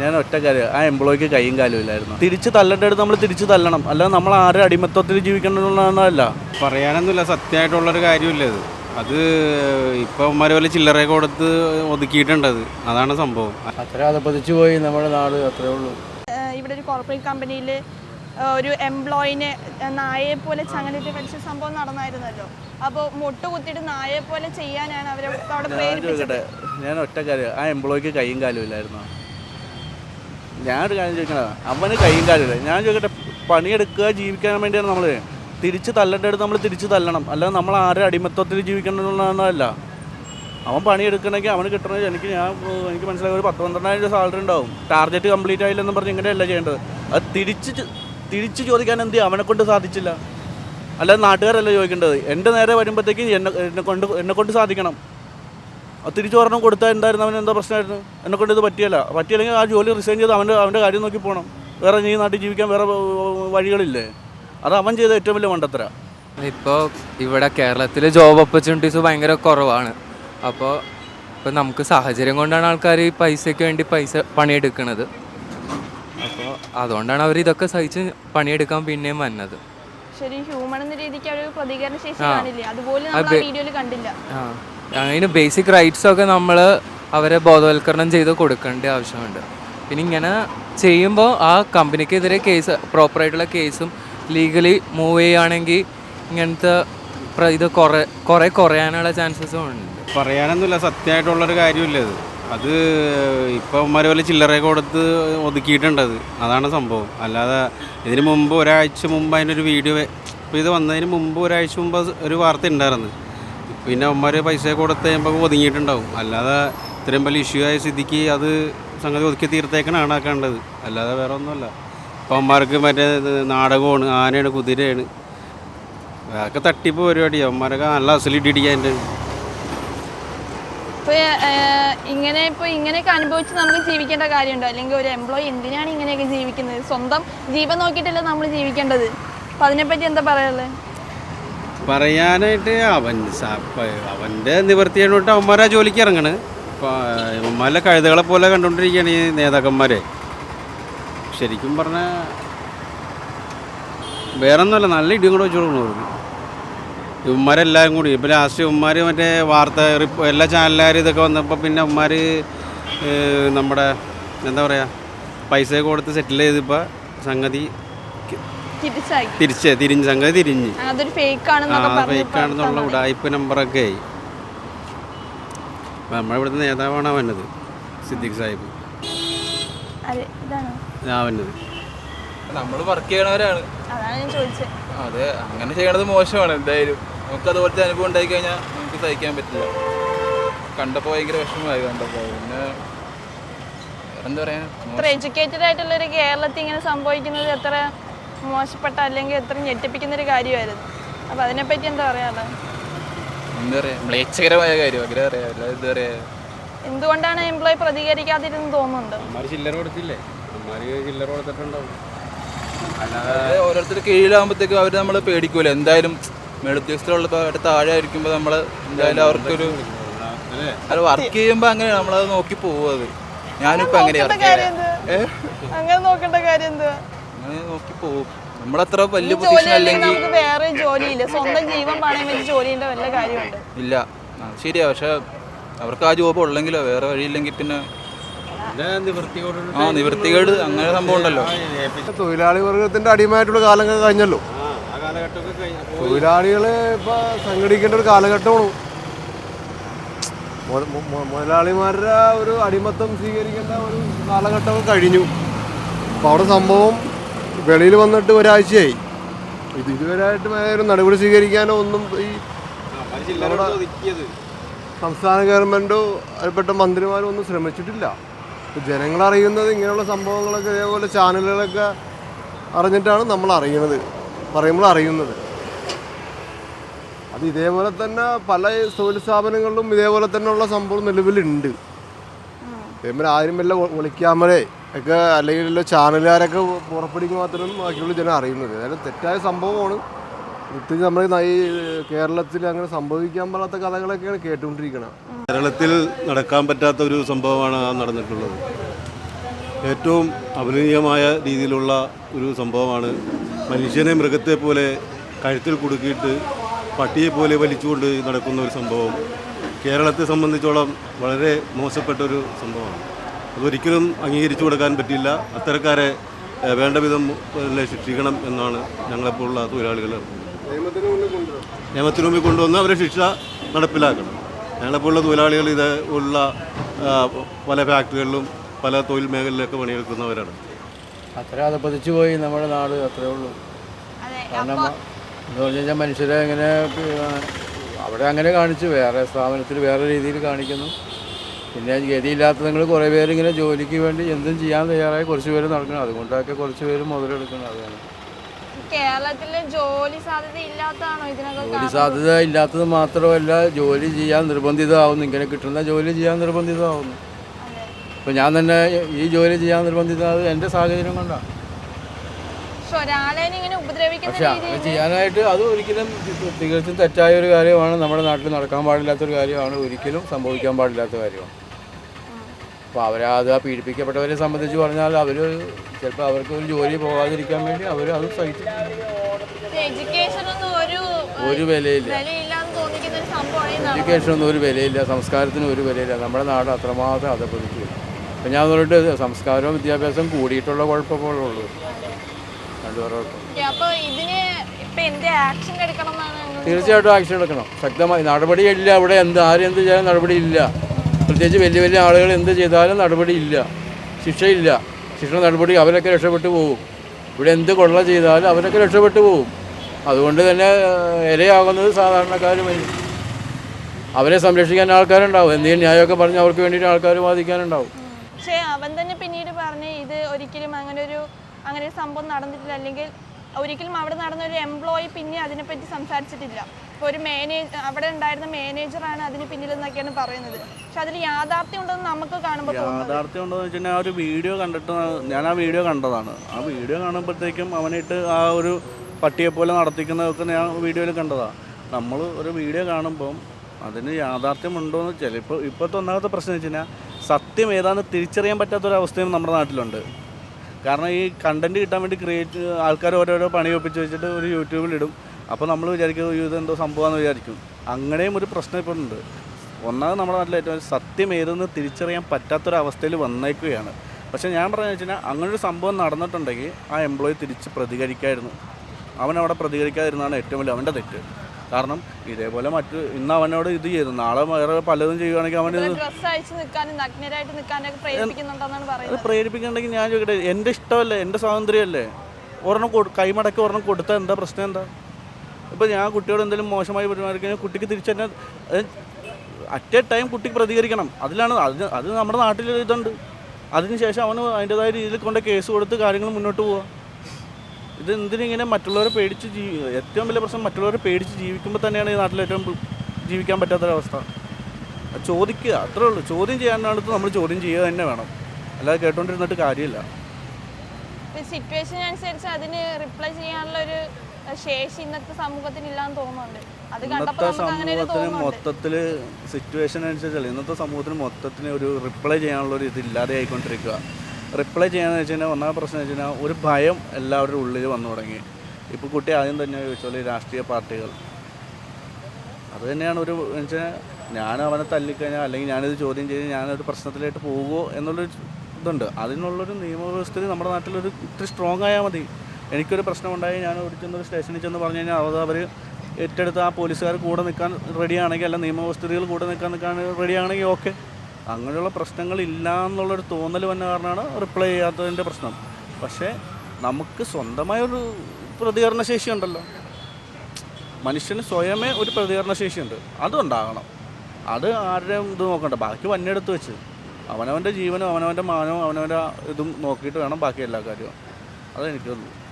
ഞാൻ ഒറ്റക്കാര് ആ എംപ്ലോയിക്ക് കൈയും കാലും ഇല്ലായിരുന്നു. തിരിച്ച് തല്ലേണ്ടടുത്ത് നമ്മൾ തിരിച്ച് തല്ലണം. അല്ലാതെ നമ്മൾ ആരുടെ അടിമത്വത്തിൽ ജീവിക്കണമെന്നുള്ളതല്ല. പറയാനൊന്നുമില്ല സത്യമായിട്ടുള്ളൊരു കാര്യമില്ല അത് അത് ഇപ്പം വല്ല ചില്ലറ കൊടുത്ത് ഒതുക്കിയിട്ടുണ്ടത് അതാണ് സംഭവം. അത്ര അതപ്പതിച്ചു പോയി നമ്മുടെ നാട് അത്രേ ഉള്ളൂ. ഇവിടെ ഒരു കോർപ്പറേറ്റ് കമ്പനിയിൽ ഒരു എംപ്ലോയിനെ നായയെ പോലെ ചങ്ങലിട്ട് കടിച്ച സംഭവം നടന്നായിരുന്നല്ലോ. അപ്പോൾ മുട്ട കുത്തിയിട്ട് നായയെ പോലെ ചെയ്യാനാണ് അവരെ അവിടെ ഞാൻ ഞാൻ ഒറ്റക്കാര് ആ എംപ്ലോയിക്ക് കൈയും കാലും ഇല്ലായിരുന്നു. ഞാനൊരു കാര്യം ചോദിക്കണത്. അവന് കൈയും കാര്യമില്ല ഞാൻ ചോദിക്കട്ടെ പണിയെടുക്കുക ജീവിക്കാൻ വേണ്ടിയാണ് നമ്മൾ തിരിച്ച് തല്ലേണ്ടടുത്ത് നമ്മൾ തിരിച്ച് തല്ലണം. അല്ലാതെ നമ്മൾ ആരുടെ അടിമത്വത്തിൽ ജീവിക്കണമെന്നുള്ളതല്ല അവൻ പണിയെടുക്കണമെങ്കിൽ അവന് കിട്ടണമെങ്കിൽ എനിക്ക് ഞാൻ എനിക്ക് മനസ്സിലായ ഒരു പത്ത് പന്ത്രണ്ടായിരം രൂപ സാലറി ഉണ്ടാവും. ടാർഗറ്റ് കംപ്ലീറ്റ് ആയില്ലെന്ന് പറഞ്ഞ് ഇങ്ങനെയല്ല ചെയ്യേണ്ടത്. അത് തിരിച്ച് തിരിച്ച് ചോദിക്കാൻ എന്ത്? അവനെ കൊണ്ട് സാധിച്ചില്ല. അല്ലാതെ നാട്ടുകാരല്ല ചോദിക്കേണ്ടത്? എന്റെ നേരെ വരുമ്പോഴത്തേക്ക് എന്നെ എന്നെ കൊണ്ട് എന്നെ കൊണ്ട് സാധിക്കണം. തിരിച്ചു ഒരെണ്ണം കൊടുത്താൽ എന്തായിരുന്നു? അവന് എന്താ പ്രശ്നമായിരുന്നു? എന്നെ കൊണ്ട് ഇത് പറ്റിയല്ല. പറ്റിയില്ലെങ്കിൽ ആ ജോലി റിസൈൻ ചെയ്ത് അവന്റെ അവന്റെ കാര്യം നോക്കി പോകണം വേറെ ഈ നാട്ടിൽ ജീവിക്കാൻ വേറെ വഴികളില്ലേ? അത് അവൻ ചെയ്ത ഏറ്റവും വലിയ മണ്ടത്തര. ഇപ്പോൾ ഇവിടെ കേരളത്തിൽ ജോബ് ഓപ്പർച്യൂണിറ്റീസ് ഭയങ്കര കുറവാണ്. അപ്പോൾ ഇപ്പോൾ നമുക്ക് സാഹചര്യം കൊണ്ടാണ് ആൾക്കാർ ഈ പൈസയ്ക്ക് വേണ്ടി പൈസ പണിയെടുക്കുന്നത് അപ്പോൾ അതുകൊണ്ടാണ് അവർ ഇതൊക്കെ സഹിച്ച് പണിയെടുക്കാൻ പിന്നെയും വന്നത്. ശരി ഹ്യൂമൻ എന്ന രീതിക്ക് ഒരു പ്രതികരണ ശേഷി കാണില്ല? അതുപോലെ നമ്മൾ ആ വീഡിയോയിൽ കണ്ടില്ല. ആ. അതിന് ബേസിക് റൈറ്റ്സൊക്കെ നമ്മൾ അവരെ ബോധവൽക്കരണം ചെയ്ത് കൊടുക്കേണ്ട ആവശ്യമുണ്ട്. പിന്നെ ഇങ്ങനെ ചെയ്യുമ്പോൾ ആ കമ്പനിക്കെതിരെ കേസ് പ്രോപ്പറായിട്ടുള്ള കേസും ലീഗലി മൂവ് ചെയ്യുകയാണെങ്കിൽ ഇങ്ങനത്തെ ഇത് കുറേ കുറേ കുറയാനുള്ള ചാൻസസും ഉണ്ട്. പറയാനൊന്നുമില്ല സത്യമായിട്ടുള്ളൊരു കാര്യമില്ല അത്. അത് ഇപ്പോൾ വല്ല ചില്ലറ കൊടുത്ത് ഒതുക്കിയിട്ടുണ്ടത് അതാണ് സംഭവം. അല്ലാതെ ഇതിന് മുമ്പ് ഒരാഴ്ച മുമ്പ് അതിനൊരു വീഡിയോ ഇപ്പോൾ ഇത് വന്നതിന് മുമ്പ് ഒരാഴ്ച മുമ്പ് ഒരു വാർത്ത ഉണ്ടായിരുന്നു പിന്നെ അവന്മാർ പൈസ കൊടുത്ത് കഴിയുമ്പോൾ ഒതുങ്ങിയിട്ടുണ്ടാവും. അല്ലാതെ ഇത്രയും വലിയ ഇഷ്യൂ ആയ സ്ഥിതിക്ക് അത് സംഗതി ഒതുക്കി തീർത്തേക്കണാണ് ആക്കേണ്ടത് അല്ലാതെ വേറെ ഒന്നുമല്ല. ഇപ്പം അവന്മാർക്ക് മറ്റേ നാടകമാണ് ആനയാണ് കുതിരയാണ്. അതൊക്കെ തട്ടിപ്പ് പരിപാടിയാണ് അവന്മാരൊക്കെ നല്ല അസലിട്ടിടിക്കാന്റെ ഇപ്പൊ ഏഹ്, ഇങ്ങനെ ഇപ്പൊ ഇങ്ങനെയൊക്കെ അനുഭവിച്ച് നമുക്ക് ജീവിക്കേണ്ട കാര്യമുണ്ടോ? അല്ലെങ്കിൽ ഒരു എംപ്ലോയി എന്തിനാണ് ഇങ്ങനെയൊക്കെ ജീവിക്കുന്നത്? സ്വന്തം ജീവൻ നോക്കിയിട്ടല്ലേ നമ്മൾ ജീവിക്കേണ്ടത്? അപ്പൊ അതിനെപ്പറ്റി എന്താ പറയാനുള്ളത് പറയാനായിട്ട് അവൻ അവന്റെ അവന്റെ നിവർത്തിയായിട്ട് അവന്മാരാ ജോലിക്ക് ഇറങ്ങണ്. അവന്മാരെ കഴുതകളെ പോലെ കണ്ടുകൊണ്ടിരിക്കുകയാണ് ഈ നേതാക്കന്മാരെ. ശരിക്കും പറഞ്ഞാൽ വേറെ ഒന്നുമല്ല നല്ല ഇടിയും കൂടെ വെച്ചു കൊടുക്കണു ഇവന്മാരെല്ലാവരും കൂടി ഇപ്പോൾ ലാസ്റ്റ് ഇവന്മാർ മറ്റേ വാർത്ത എല്ലാ ചാനലുകാരും ഇതൊക്കെ വന്നപ്പോൾ പിന്നെ ഇവന്മാർ നമ്മുടെ എന്താ പറയുക പൈസ കൊടുത്ത് സെറ്റിൽ ചെയ്തിപ്പോൾ സംഗതി തിരിച്ച് തിരിഞ്ഞ് സംഗതി തിരിഞ്ഞ്. അതൊരു ഫേക്ക് ആണെന്നുള്ള ഉടായ്പ നമ്പറൊക്കെ ആയി. അപ്പം നമ്മുടെ നേതാവാണ് അവനത് സിദ്ദിഖ് സാഹിബ്. അവനത്. നമ്മൾ വർക്ക് ചെയ്യണവരാണ്. അതാണ് ഞാൻ ചോദിച്ചത് അതെ അങ്ങനെ ചെയ്യണത് മോശമാണ് എന്തായാലും. നമുക്ക് അതുപോലത്തെ അനുഭവം ഉണ്ടായി കഴിഞ്ഞാൽ നമുക്ക് സഹിക്കാൻ പറ്റില്ല. കണ്ടപ്പോൾ ഭയങ്കര വിഷമമായി കണ്ടപ്പോൾ പിന്നെ എന്താ പറയാ? എഡ്യൂക്കേറ്റഡ് ആയിട്ടുള്ള ഒരു കേരളത്തിൽ ഇങ്ങനെ സംഭവിക്കുന്നത് എത്ര മോശപ്പെട്ട അല്ലെങ്കിൽ എത്ര ഞെട്ടിപ്പിക്കുന്ന ഒരു കാര്യമായിരുന്നു. അപ്പൊ അതിനെപ്പറ്റി എന്താ പറയാനുള്ളത്? എന്താ പറയാ? മ്ലേച്ഛകരമായ കാര്യം അങ്ങനെ പറയാ. അല്ലാതെ എന്താ പറയാ? എന്തുകൊണ്ടാണ് എംപ്ലോയി പ്രതികരിക്കാതിരുന്ന് തോന്നുന്നുണ്ട്? ചില്ലറ കൊടുത്തില്ലേ? ചില്ലറ കൊടുത്തിട്ടുണ്ടാവും. ഓരോരുത്തർ കീഴിലാകുമ്പോഴത്തേക്കും അവർ നമ്മളെ പേടിക്കൂല. എന്തായാലും അവരുടെ താഴെ ആയിരിക്കുമ്പോൾ നമ്മൾ എന്തായാലും അവർക്കൊരു അല്ലേ? അത് വർക്ക് ചെയ്യുമ്പോൾ അങ്ങനെ നമ്മളത് നോക്കി പോകും അത്. ഞാനിപ്പോൾ അങ്ങനെ നോക്കേണ്ട വർക്ക് കാര്യം എന്തുവാ? അങ്ങനെ നോക്കേണ്ട കാര്യം എന്തുവാ അങ്ങനെ നോക്കി പോകും. നമ്മളത്ര വലിയ പൊസിഷൻ അല്ലെങ്കിൽ നമുക്ക് വേറെ ജോലിയില്ല. സ്വന്തം ജീവൻ പണയം വെച്ച് ജോലിയുടെ വല്ല കാര്യമുണ്ട്. ഇല്ല. ആ, ശരിയാ. പക്ഷെ അവർക്ക് ആ ജോബ് ഉള്ളെങ്കിലോ വേറെ വഴിയില്ലെങ്കിൽ പിന്നെ ആ നിവൃത്തികേട് അങ്ങനെ സംഭവം ഉണ്ടല്ലോ. തൊഴിലാളി വർഗത്തിന്റെ അടിമയായിട്ടുള്ള കാലങ്ങൾ കഴിഞ്ഞല്ലോ. ആ കാലഘട്ടമൊക്കെ കഴിഞ്ഞ. തൊഴിലാളികളെ ഇപ്പൊ സംഘടിക്കേണ്ട ഒരു കാലഘട്ടമാണ്. മു- മു- മു- മുതലാളിമാരുടെ ആ ഒരു അടിമത്തം സ്വീകരിക്കേണ്ട ഒരു കാലഘട്ടം കഴിഞ്ഞു. അപ്പൊ അവിടെ സംഭവം വെളിയിൽ വന്നിട്ട് ഒരാഴ്ചയായി. ഇത് ഇതുവരെയായിട്ട് ഒരു നടപടി സ്വീകരിക്കാനോ ഒന്നും ഈ സംസ്ഥാന ഗവൺമെന്റോ അതിൽപ്പെട്ട മന്ത്രിമാരോ ഒന്നും ശ്രമിച്ചിട്ടില്ല. ജനങ്ങൾ അറിയുന്നത് ഇങ്ങനെയുള്ള സംഭവങ്ങളൊക്കെ ഇതേപോലെ ചാനലുകളൊക്കെ അറിഞ്ഞിട്ടാണ് നമ്മൾ അറിയുന്നത് പറയുമ്പോൾ അറിയുന്നത്. അത് ഇതേപോലെ തന്നെ പല തൊഴിൽ സ്ഥാപനങ്ങളിലും ഇതേപോലെ തന്നെയുള്ള സംഭവം നിലവിലുണ്ട്. ഇതേപോലെ ആരും വല്ല ഒളിക്യാമറേ ഒക്കെ അല്ലെങ്കിൽ ചാനലുകാരൊക്കെ പുറപ്പെടുമ്പോൾ മാത്രം ബാക്കിയുള്ള ജനം അറിയുന്നത്. അതായത് തെറ്റായ സംഭവമാണ്. പ്രത്യേകിച്ച് നമ്മൾ ഈ കേരളത്തിൽ അങ്ങനെ സംഭവിക്കാൻ പറ്റാത്ത കഥകളൊക്കെയാണ് കേട്ടുകൊണ്ടിരിക്കുന്നത് കേരളത്തിൽ നടക്കാൻ പറ്റാത്ത ഒരു സംഭവമാണ് നടന്നിട്ടുള്ളത്. ഏറ്റവും അഭിനീയമായ രീതിയിലുള്ള ഒരു സംഭവമാണ് മനുഷ്യനെ മൃഗത്തെ പോലെ കഴുത്തിൽ കുടുക്കിയിട്ട് പട്ടിയെ പോലെ വലിച്ചുകൊണ്ട് നടക്കുന്ന ഒരു സംഭവം. കേരളത്തെ സംബന്ധിച്ചോളം വളരെ മോശപ്പെട്ട ഒരു സംഭവമാണ്. അതൊരിക്കലും അംഗീകരിച്ചു കൊടുക്കാൻ പറ്റില്ല. അത്തരക്കാരെ വേണ്ട വിധം ശിക്ഷിക്കണം എന്നാണ് ഞങ്ങളെപ്പോലുള്ള തൊഴിലാളികൾ. നിയമത്തിന് മുമ്പിൽ കൊണ്ടുവന്ന് അവരെ ശിക്ഷ നടപ്പിലാക്കണം. ഞങ്ങളെപ്പോലുള്ള തൊഴിലാളികൾ ഇത് ഉള്ള പല ഫാക്ടറികളിലും പല തൊഴിൽ മേഖലയിലൊക്കെ പണിയെടുക്കുന്നവരാണ്. അത്ര അതപ്പതിച്ചു പോയി നമ്മുടെ നാട് അത്രേ ഉള്ളൂ. അതെ കാരണം എന്ന് പറഞ്ഞു കഴിഞ്ഞാൽ മനുഷ്യരെ അങ്ങനെ അവിടെ അങ്ങനെ കാണിച്ചു. വേറെ സ്ഥാപനത്തിൽ വേറെ രീതിയിൽ കാണിക്കുന്നു. പിന്നെ ഗതിയില്ലാത്ത നിങ്ങൾ കുറേ പേരിങ്ങനെ ജോലിക്ക് വേണ്ടി എന്തും ചെയ്യാൻ തയ്യാറായി കുറച്ച് പേര് നടക്കണം. അതുകൊണ്ടൊക്കെ കുറച്ച് പേര് മുതലെടുക്കണം അതാണ്. കേരളത്തിൽ ജോലി സാധ്യത ഇല്ലാത്തതാണോ ഇതിനൊക്കെ ജോലി കാരണം? സാധ്യത ഇല്ലാത്തത് മാത്രമല്ല ജോലി ചെയ്യാൻ നിർബന്ധിതമാവുന്നു. ഇങ്ങനെ കിട്ടുന്ന ജോലി ചെയ്യാൻ നിർബന്ധിതമാവുന്നു. അപ്പം ഇപ്പം ഞാൻ തന്നെ ഈ ജോലി ചെയ്യാൻ നിർബന്ധിതമായത് എന്റെ സാഹചര്യം കൊണ്ടാണ്. പക്ഷെ അങ്ങനെ ചെയ്യാനായിട്ട് അത് ഒരിക്കലും തികച്ചും തെറ്റായ ഒരു കാര്യമാണ്. നമ്മുടെ നാട്ടിൽ നടക്കാൻ പാടില്ലാത്ത ഒരു കാര്യമാണ്. ഒരിക്കലും സംഭവിക്കാൻ പാടില്ലാത്ത കാര്യമാണ്. അപ്പോൾ അവരെ അത് ആ പീഡിപ്പിക്കപ്പെട്ടവരെ സംബന്ധിച്ച് പറഞ്ഞാൽ അവർ ചിലപ്പോൾ അവർക്ക് ഒരു ജോലി പോകാതിരിക്കാൻ വേണ്ടി അവർ അത് ഒന്നും ഒരു വിലയില്ല. എഡ്യൂക്കേഷനൊന്നും ഒരു വിലയില്ല. സംസ്കാരത്തിന് ഒരു വിലയില്ല. നമ്മുടെ നാട് അത്രമാത്രം അതപ്പതിച്ചു അപ്പം ഞാൻ പറഞ്ഞിട്ട് സംസ്കാരവും വിദ്യാഭ്യാസവും കൂടിയിട്ടുള്ള കുഴപ്പങ്ങളുള്ളൂ രണ്ടുപേർക്കും തീർച്ചയായിട്ടും ആക്ഷൻ എടുക്കണം. ശക്തമായി നടപടിയില്ല അവിടെ. എന്ത് ആരെന്ത് ചെയ്യാൻ നടപടിയില്ല പ്രത്യേകിച്ച് വലിയ വലിയ ആളുകൾ എന്ത് ചെയ്താലും നടപടിയില്ല ശിക്ഷയില്ല. ശിക്ഷ നടപടി അവരൊക്കെ രക്ഷപ്പെട്ടു പോകും. ഇവിടെ എന്ത് കൊള്ള ചെയ്താലും അവരൊക്കെ രക്ഷപ്പെട്ടു പോകും. അതുകൊണ്ട് തന്നെ ഇരയാകുന്നത് സാധാരണക്കാരും അവരെ സംരക്ഷിക്കാൻ ആൾക്കാരുണ്ടാവും. എന്തെങ്കിലും ന്യായമൊക്കെ പറഞ്ഞ് അവർക്ക് വേണ്ടിയിട്ട് ആൾക്കാർ വാദിക്കാനുണ്ടാവും. പക്ഷേ അവൻ തന്നെ പിന്നീട് പറഞ്ഞ് ഇത് ഒരിക്കലും അങ്ങനെ ഒരു അങ്ങനെ ഒരു സംഭവം നടന്നിട്ടില്ല. അല്ലെങ്കിൽ ഒരിക്കലും അവിടെ നടന്ന ഒരു എംപ്ലോയി പിന്നെ അതിനെപ്പറ്റി സംസാരിച്ചിട്ടില്ല. ഇപ്പോൾ ഒരു മാനേജ് അവിടെ ഉണ്ടായിരുന്ന മാനേജറാണ് അതിന് പിന്നിൽ എന്നൊക്കെയാണ് പറയുന്നത്. പക്ഷെ അതിൽ യാഥാർത്ഥ്യം ഉണ്ടെന്ന് നമുക്ക് കാണുമ്പോൾ യാഥാർത്ഥ്യം ഉണ്ടോന്ന് വെച്ച് കഴിഞ്ഞാൽ ആ ഒരു വീഡിയോ കണ്ടിട്ട് ഞാൻ ആ വീഡിയോ കണ്ടതാണ്. ആ വീഡിയോ കാണുമ്പോഴത്തേക്കും അവനായിട്ട് ആ ഒരു പട്ടിയെ പോലെ നടത്തിക്കുന്നതൊക്കെ ഞാൻ വീഡിയോയിൽ കണ്ടതാണ് നമ്മൾ ഒരു വീഡിയോ കാണുമ്പം അതിന് യാഥാർത്ഥ്യം ഉണ്ടോയെന്ന് വെച്ചാൽ ഇപ്പോൾ ഇപ്പോഴത്തെ ഒന്നാമത്തെ പ്രശ്നം വെച്ച് സത്യം ഏതാണെന്ന് തിരിച്ചറിയാൻ പറ്റാത്തൊരവസ്ഥയും നമ്മുടെ നാട്ടിലുണ്ട്. കാരണം ഈ കണ്ടന്റ് കിട്ടാൻ വേണ്ടി ക്രിയേറ്റ് ആൾക്കാർ ഓരോരോ പണി ഒപ്പിച്ച് വെച്ചിട്ട് ഒരു യൂട്യൂബിലിടും അപ്പോൾ നമ്മൾ വിചാരിക്കും ഇത് എന്തോ സംഭവമാണെന്ന് വിചാരിക്കും. അങ്ങനെയും ഒരു പ്രശ്നം ഇപ്പോൾ ഉണ്ട്. ഒന്നാമത് നമ്മുടെ നാട്ടിൽ ഏറ്റവും സത്യം ഏതെന്ന് തിരിച്ചറിയാൻ പറ്റാത്തൊരവസ്ഥയിൽ വന്നേക്കുകയാണ്. പക്ഷേ ഞാൻ പറഞ്ഞു വെച്ചാൽ അങ്ങനൊരു സംഭവം നടന്നിട്ടുണ്ടെങ്കിൽ ആ എംപ്ലോയി തിരിച്ച് പ്രതികരിക്കായിരുന്നു. അവൻ അവിടെ പ്രതികരിക്കാതിരുന്നാണ് ഏറ്റവും വലിയ അവന്റെ തെറ്റ്. കാരണം ഇതേപോലെ മറ്റു ഇന്ന് അവനോട് ഇത് ചെയ്തു. നാളെ വേറെ പലതും ചെയ്യുകയാണെങ്കിൽ അവന് അത് പ്രേരിപ്പിക്കണ്ടെങ്കിൽ ഞാൻ ചോദിക്കട്ടെ എന്റെ ഇഷ്ടമല്ലേ? എന്റെ സ്വാതന്ത്ര്യമല്ലേ? ഒരെണ്ണം കൊടു കൈമടക്കി ഒരെണ്ണം കൊടുത്താൽ എന്താ പ്രശ്നം എന്താ? ഇപ്പോൾ ഞാൻ കുട്ടിയോട് എന്തെങ്കിലും മോശമായി പെരുമാറിക്കഴിഞ്ഞാൽ കുട്ടിക്ക് തിരിച്ചു തന്നെ അറ്റ് എ ടൈം കുട്ടിക്ക് പ്രതികരിക്കണം. അതിലാണ് അത് അത് നമ്മുടെ നാട്ടിൽ ഇതുണ്ട്. അതിനുശേഷം അവന് അതിന്റെതായ രീതിയിൽ കൊണ്ട് കേസ് കൊടുത്ത് കാര്യങ്ങൾ മുന്നോട്ട് പോവുക ഇത് എന്തിനിങ്ങനെ മറ്റുള്ളവരെ പേടിച്ച് ജീവി ഏറ്റവും വലിയ പ്രശ്നം മറ്റുള്ളവരെ പേടിച്ച് ജീവിക്കുമ്പോൾ തന്നെയാണ് ഈ നാട്ടിൽ ഏറ്റവും ജീവിക്കാൻ പറ്റാത്തൊരവസ്ഥ. ചോദിക്കുക അത്രേ ഉള്ളൂ. ചോദ്യം ചെയ്യാനാണ് നമ്മൾ ചോദ്യം ചെയ്യുക തന്നെ വേണം. അല്ലാതെ കേട്ടോണ്ടിരുന്നിട്ട് കാര്യമില്ല. സിറ്റുവേഷൻ അനുസരിച്ച് അതിന് റിപ്ലൈ ചെയ്യാനുള്ള ഒരു ശേഷി ഇന്നത്തെ സമൂഹത്തിന് ഇല്ലാന്ന് തോന്നുന്നുണ്ട്. അത് ഇന്നത്തെ സമൂഹത്തിന് മൊത്തത്തിൽ സിറ്റുവേഷൻ അനുസരിച്ചല്ല? ഇന്നത്തെ സമൂഹത്തിന് മൊത്തത്തിന് ഒരു റിപ്ലൈ ചെയ്യാനുള്ള ഒരു ഇതില്ലാതെ ആയിക്കൊണ്ടിരിക്കുക. റിപ്ലൈ ചെയ്യാന്ന് വെച്ച് കഴിഞ്ഞാൽ ഒന്നാമത്തെ പ്രശ്നം വെച്ച് കഴിഞ്ഞാൽ ഒരു ഭയം എല്ലാവരുടെ ഉള്ളിൽ വന്നു തുടങ്ങി. ഇപ്പോൾ കുട്ടി ആദ്യം തന്നെ ചോദിച്ചോളി രാഷ്ട്രീയ പാർട്ടികൾ. അത് തന്നെയാണ് ഒരു വെച്ചാൽ ഞാൻ അവനെ തല്ലിക്കഴിഞ്ഞാൽ അല്ലെങ്കിൽ ഞാനിത് ചോദ്യം ചെയ്ത് ഞാനൊരു പ്രശ്നത്തിലായിട്ട് പോകുമോ എന്നുള്ളൊരു ഇതുണ്ട്. അതിനുള്ളൊരു നിയമവ്യവസ്ഥയിൽ നമ്മുടെ നാട്ടിലൊരു ഇത്തിരി സ്ട്രോങ് ആയാൽ മതി. എനിക്കൊരു പ്രശ്നമുണ്ടായി ഞാൻ ഒരു ചെന്നൊരു സ്റ്റേഷനിൽ ചെന്ന് പറഞ്ഞു കഴിഞ്ഞാൽ അത് അവർ ഏറ്റെടുത്ത് ആ പോലീസുകാർ കൂടെ നിൽക്കാൻ റെഡിയാണെങ്കിൽ അല്ല നിയമവ്യവസ്ഥകൾ കൂടെ നിൽക്കാൻ നിൽക്കാൻ റെഡിയാണെങ്കിൽ ഓക്കെ അങ്ങനെയുള്ള പ്രശ്നങ്ങൾ ഇല്ല എന്നുള്ളൊരു തോന്നൽ വന്ന കാരണമാണ് റിപ്ലൈ ചെയ്യാത്തതിന്റെ പ്രശ്നം. പക്ഷേ നമുക്ക് സ്വന്തമായൊരു പ്രതികരണശേഷി ഉണ്ടല്ലോ. മനുഷ്യന് സ്വയമേ ഒരു പ്രതികരണ പ്രതികരണശേഷിയുണ്ട് അതുണ്ടാകണം. അത് ആരുടെയും ഇത് നോക്കണ്ട. ബാക്കി വന്നെടുത്ത് വെച്ച്. അവനവന്റെ ജീവനും അവനവന്റെ മാനവും അവനവന്റെ ഇതും നോക്കിയിട്ട് വേണം ബാക്കി എല്ലാ കാര്യവും. അതെനിക്ക് തോന്നുന്നു.